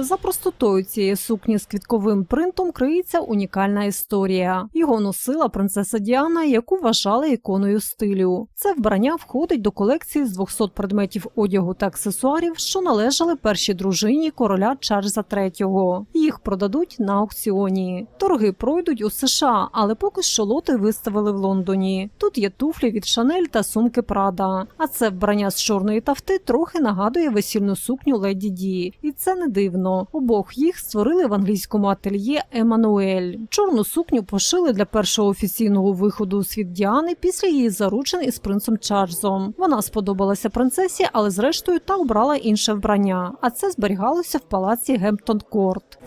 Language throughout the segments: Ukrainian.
За простотою цієї сукні з квітковим принтом криється унікальна історія. Його носила принцеса Діана, яку вважали іконою стилю. Це вбрання входить до колекції з 200 предметів одягу та аксесуарів, що належали першій дружині короля Чарльза III. Їх продадуть на аукціоні. Торги пройдуть у США, але поки що лоти виставили в Лондоні. Тут є туфлі від Шанель та сумки Прада. А це вбрання з чорної тафти трохи нагадує весільну сукню Леді Ді. І це не дивно. Обох їх створили в англійському ательє Еммануель. Чорну сукню пошили для першого офіційного виходу у світ Діани після її заручин із принцем Чарльзом. Вона сподобалася принцесі, але зрештою та обрала інше вбрання. А це зберігалося в палаці Гемптон Корт.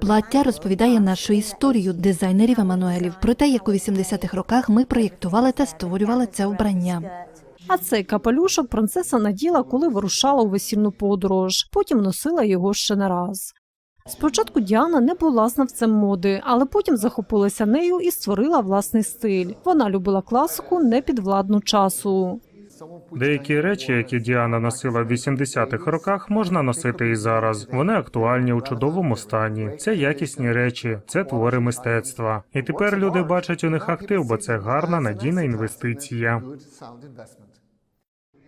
Плаття розповідає нашу історію дизайнерів Еммануелів про те, як у 80-х роках ми проєктували та створювали це вбрання. А цей капелюшок принцеса наділа, коли вирушала у весільну подорож. Потім носила його ще не раз. Спочатку Діана не була знавцем моди, але потім захопилася нею і створила власний стиль. Вона любила класику непідвладну часу. Деякі речі, які Діана носила в 80-х роках, можна носити і зараз. Вони актуальні у чудовому стані. Це якісні речі, це твори мистецтва. І тепер люди бачать у них актив, бо це гарна надійна інвестиція.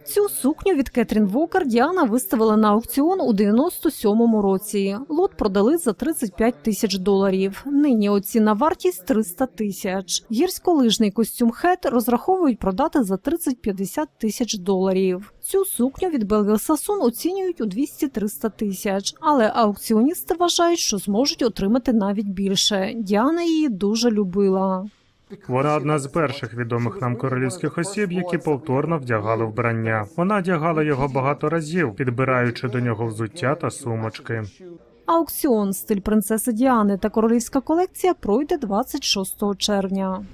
Цю сукню від Кетрін Вокер Діана виставила на аукціон у 97-му році. Лот продали за 35 тисяч доларів. Нині оцінна вартість 300 тисяч. Гірськолижний костюм Хет розраховують продати за 30-50 тисяч доларів. Цю сукню від Белвіл Сасун оцінюють у 200-300 тисяч, але аукціоністи вважають, що зможуть отримати навіть більше. Діана її дуже любила. Вона одна з перших відомих нам королівських осіб, які повторно вдягали вбрання. Вона одягала його багато разів, підбираючи до нього взуття та сумочки. Аукціон стиль принцеси Діани та королівська колекція пройде 26 червня.